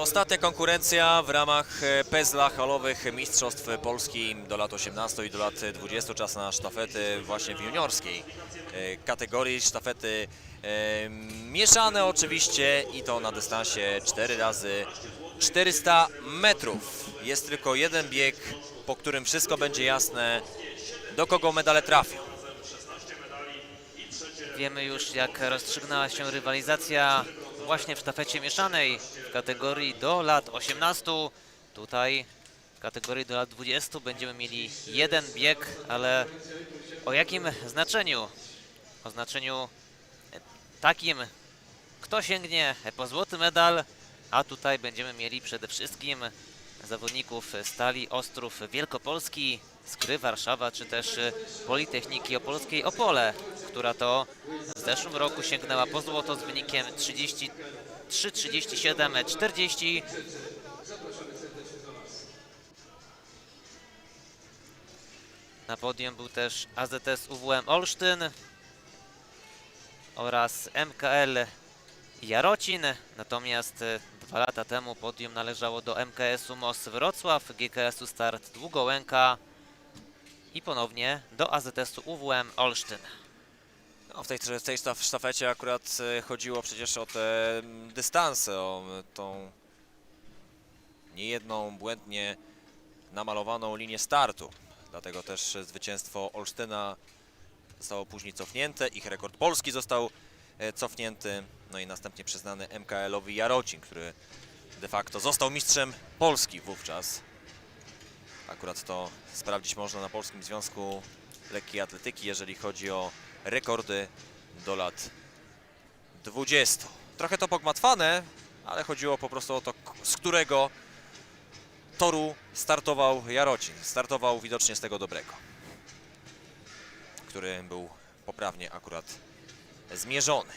Ostatnia konkurencja w ramach e, pezla halowych Mistrzostw Polski do lat 18 i do lat 20. Czas na sztafety właśnie w juniorskiej e, kategorii. Sztafety e, mieszane oczywiście i to na dystansie 4 razy 400 metrów. Jest tylko jeden bieg, po którym wszystko będzie jasne, do kogo medale trafią. Wiemy już, jak rozstrzygnęła się rywalizacja właśnie w sztafecie mieszanej w kategorii do lat 18. Tutaj w kategorii do lat 20 będziemy mieli jeden bieg, ale o jakim znaczeniu? O znaczeniu takim, kto sięgnie po złoty medal, a tutaj będziemy mieli przede wszystkim zawodników Stali Ostrów Wielkopolski, Skry Warszawa, czy też Politechniki Opolskiej Opole, która to w zeszłym roku sięgnęła po złoto z wynikiem 33, 37, 40. Na podium był też AZS UWM Olsztyn oraz MKL Jarocin, natomiast e, dwa lata temu podium należało do MKS-u MOS Wrocław, GKS-u Start Długołęka i ponownie do AZS-u UWM Olsztyn. No, w tej, w tej sztaf- sztafecie akurat e, chodziło przecież o te mm, dystanse, o tą niejedną błędnie namalowaną linię startu. Dlatego też zwycięstwo Olsztyna zostało później cofnięte, ich rekord polski został e, cofnięty, no i następnie przyznany MKL-owi Jarocin, który de facto został mistrzem Polski wówczas. Akurat to sprawdzić można na Polskim Związku Lekkiej Atletyki, jeżeli chodzi o rekordy do lat 20. Trochę to pogmatwane, ale chodziło po prostu o to, z którego toru startował Jarocin. Startował widocznie z tego dobrego, który był poprawnie akurat zmierzony.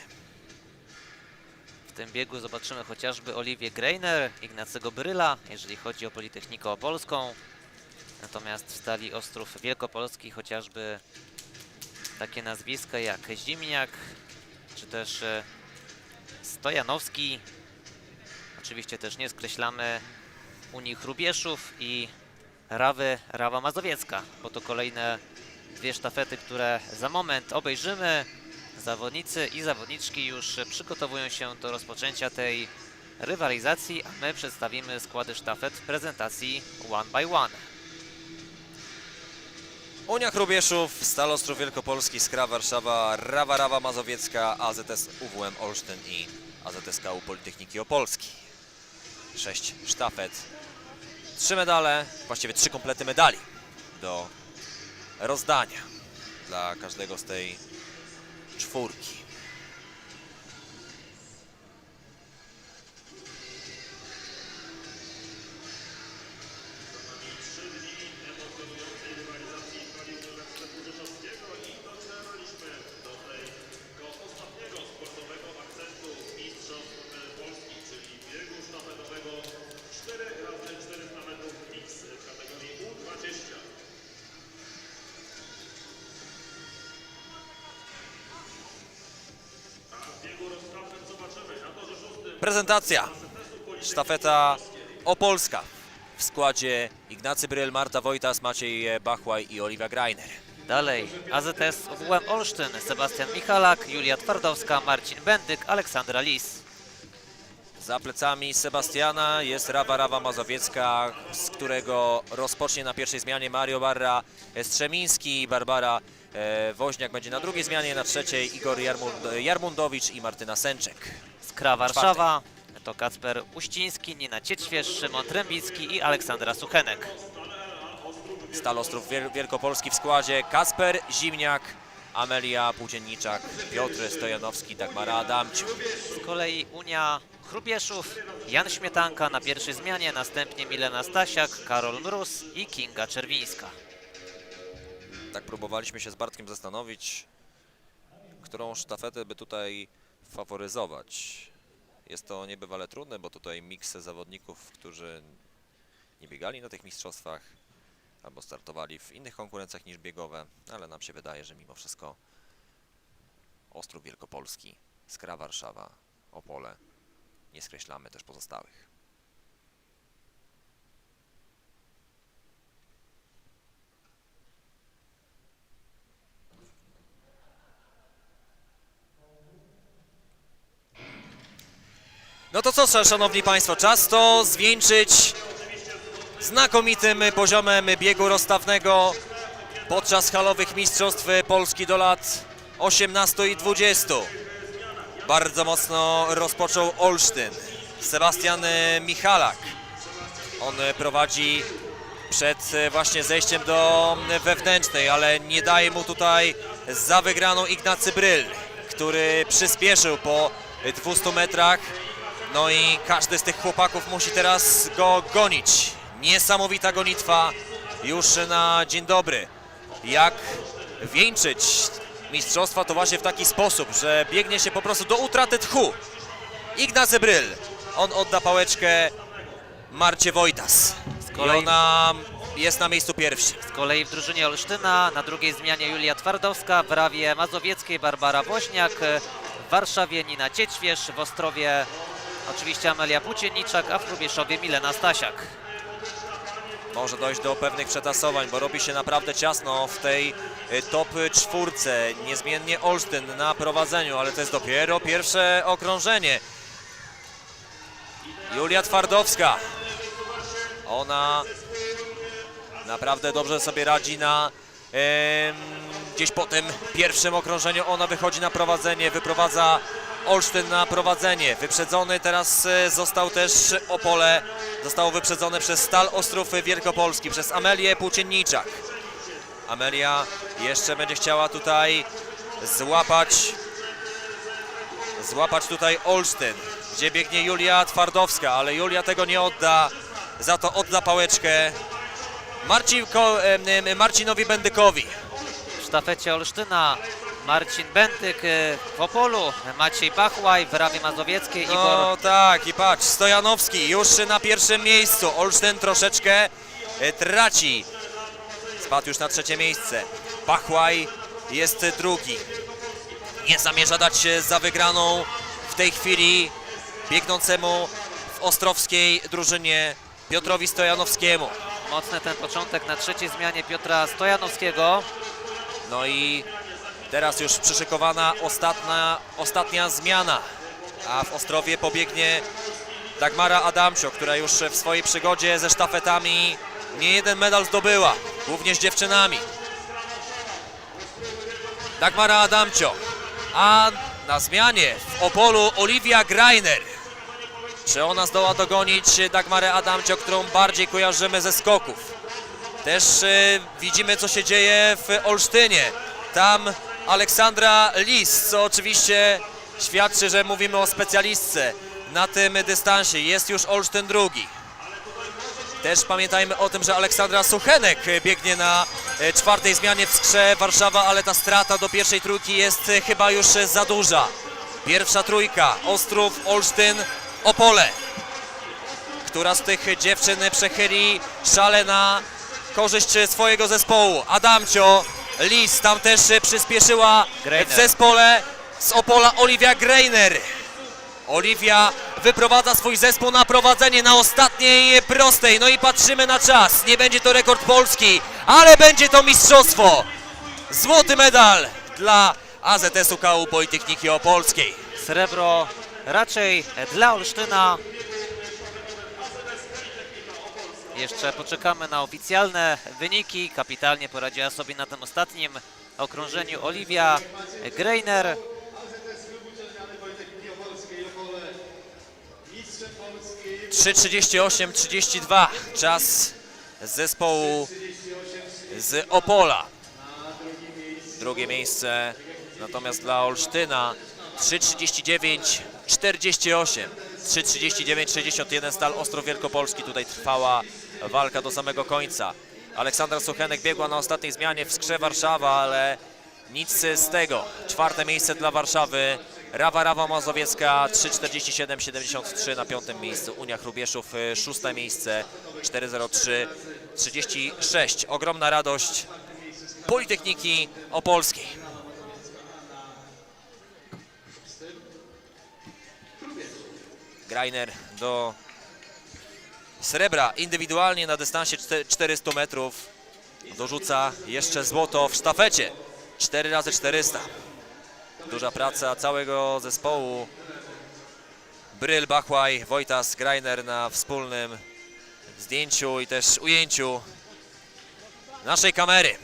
W tym biegu zobaczymy chociażby Oliwię Greiner, Ignacego Bryla, jeżeli chodzi o Politechnikę Opolską. Natomiast w Stali Ostrów Wielkopolski chociażby takie nazwiska jak Zimniak, czy też e, Stojanowski. Oczywiście też nie skreślamy Unii Chrubieszów i Rawy Rawa Mazowiecka, bo to kolejne dwie sztafety, które za moment obejrzymy. Zawodnicy i zawodniczki już przygotowują się do rozpoczęcia tej rywalizacji, a my przedstawimy składy sztafet w prezentacji one by one. Unia Chrubieszów, Stal Ostrów Wielkopolski, Skra Warszawa, Rawa Rawa Mazowiecka, AZS UWM Olsztyn i AZS KU Politechniki Opolski. Sześć sztafet, trzy medale, właściwie trzy komplety medali do rozdania dla każdego z tej czwórki. Prezentacja. Sztafeta Opolska w składzie Ignacy Bryl, Marta Wojtas, Maciej Bachłaj i Oliwia Greiner. Dalej AZS WM Olsztyn, Sebastian Michalak, Julia Twardowska, Marcin Bendyk, Aleksandra Lis. Za plecami Sebastiana jest Rawa Rawa Mazowiecka, z którego rozpocznie na pierwszej zmianie Mario Barra Strzemiński, Barbara Woźniak będzie na drugiej zmianie, na trzeciej Igor Jarmund, Jarmundowicz i Martyna Sęczek. Skra Warszawa to Kacper Uściński, Nina Ciećwierz, Szymon Trębicki i Aleksandra Suchenek. Stal Ostrów Wiel- Wielkopolski w składzie Kasper Zimniak, Amelia Płócienniczak, Piotr Stojanowski, Dagmara Adamciuk. Z kolei Unia Chrubieszów, Jan Śmietanka na pierwszej zmianie, następnie Milena Stasiak, Karol Mróz i Kinga Czerwińska. Tak próbowaliśmy się z Bartkiem zastanowić, którą sztafetę by tutaj faworyzować. Jest to niebywale trudne, bo tutaj miks zawodników, którzy nie biegali na tych mistrzostwach albo startowali w innych konkurencjach niż biegowe, ale nam się wydaje, że mimo wszystko Ostrów Wielkopolski, Skra Warszawa, Opole, nie skreślamy też pozostałych. No to co, szanowni państwo, czas to zwieńczyć znakomitym poziomem biegu rozstawnego podczas halowych mistrzostw Polski do lat 18 i 20. Bardzo mocno rozpoczął Olsztyn. Sebastian Michalak. On prowadzi przed właśnie zejściem do wewnętrznej, ale nie daje mu tutaj za wygraną Ignacy Bryl, który przyspieszył po 200 metrach. No i każdy z tych chłopaków musi teraz go gonić. Niesamowita gonitwa już na dzień dobry. Jak wieńczyć mistrzostwa to właśnie w taki sposób, że biegnie się po prostu do utraty tchu. Ignacy Bryl. On odda pałeczkę Marcie Wojtas. I kolei- ona jest na miejscu pierwszym. Z kolei w drużynie Olsztyna na drugiej zmianie Julia Twardowska, w Rawie Mazowieckiej Barbara Woźniak, w Warszawie Nina Ciećwierz, w Ostrowie oczywiście Amelia Płócienniczak, a w Hrubieszowie Milena Stasiak. Może dojść do pewnych przetasowań, bo robi się naprawdę ciasno w tej y, top czwórce. Niezmiennie Olsztyn na prowadzeniu, ale to jest dopiero pierwsze okrążenie. Julia Twardowska. Ona naprawdę dobrze sobie radzi na gdzieś po tym pierwszym okrążeniu. Ona wychodzi na prowadzenie, wyprowadza Olsztyn na prowadzenie. Wyprzedzony teraz e, został też Opole. Zostało wyprzedzone przez Stal Ostrów Wielkopolski, przez Amelię Płócienniczak. Amelia jeszcze będzie chciała tutaj złapać złapać tutaj Olsztyn, gdzie biegnie Julia Twardowska, ale Julia tego nie odda, za to odda pałeczkę Marcin, Marcinowi Bendykowi. W sztafecie Olsztyna Marcin Bentyk y, w Opolu, Maciej Bachłaj w Rawie Mazowieckiej, Igor No tak, i patrz, Stojanowski już na pierwszym miejscu. Olsztyn troszeczkę e, traci. Spadł już na trzecie miejsce. Pachłaj jest drugi. Nie zamierza dać się za wygraną w tej chwili biegnącemu w ostrowskiej drużynie Piotrowi Stojanowskiemu. Mocny ten początek na trzeciej zmianie Piotra Stojanowskiego. No i teraz już przyszykowana ostatnia, ostatnia zmiana. A w Ostrowie pobiegnie Dagmara Adamcio, która już w swojej przygodzie ze sztafetami nie jeden medal zdobyła, głównie z dziewczynami. Dagmara Adamcio, a na zmianie w Opolu Olivia Greiner. Czy ona zdoła dogonić Dagmarę Adamcio, którą bardziej kojarzymy ze skoków? Też e, widzimy, co się dzieje w Olsztynie. Tam Aleksandra Lis, co oczywiście świadczy, że mówimy o specjalistce na tym dystansie. Jest już Olsztyn drugi. Też pamiętajmy o tym, że Aleksandra Suchenek biegnie na e, czwartej zmianie w skrze Warszawa, ale ta strata do pierwszej trójki jest e, chyba już za duża. Pierwsza trójka, Ostrów, Olsztyn, Opole. Która z tych dziewczyn przechyli szale na korzyść swojego zespołu. Adamcio, Lis tam też e, przyspieszyła Greiner. w zespole z Opola Olivia Greiner. Oliwia wyprowadza swój zespół na prowadzenie na ostatniej prostej. No i patrzymy na czas. Nie będzie to rekord Polski, ale będzie to mistrzostwo. Złoty medal dla AZS-u KU Politechniki Opolskiej. Srebro raczej dla Olsztyna. Jeszcze poczekamy na oficjalne wyniki. Kapitalnie poradziła sobie na tym ostatnim okrążeniu Oliwia Greiner. Trzy 32 czas zespołu z Opola. Drugie miejsce natomiast dla Olsztyna 3.39 48 3.39 61 Stal Ostrów Wielkopolski tutaj trwała walka do samego końca Aleksandra Suchenek biegła na ostatniej zmianie w Skrze Warszawa, ale nic z tego. Czwarte miejsce dla Warszawy. Rawa Rawa Mazowiecka 3.47 73 na piątym miejscu. Unia Chrubieszów y, szóste miejsce 4.03 36. Ogromna radość Politechniki Opolskiej. Greiner do srebra indywidualnie na dystansie czte- 400 metrów. Dorzuca jeszcze złoto w sztafecie. 4 razy 400 Duża praca całego zespołu Bryl, Bachłaj, Wojtas, Greiner na wspólnym zdjęciu i też ujęciu naszej kamery.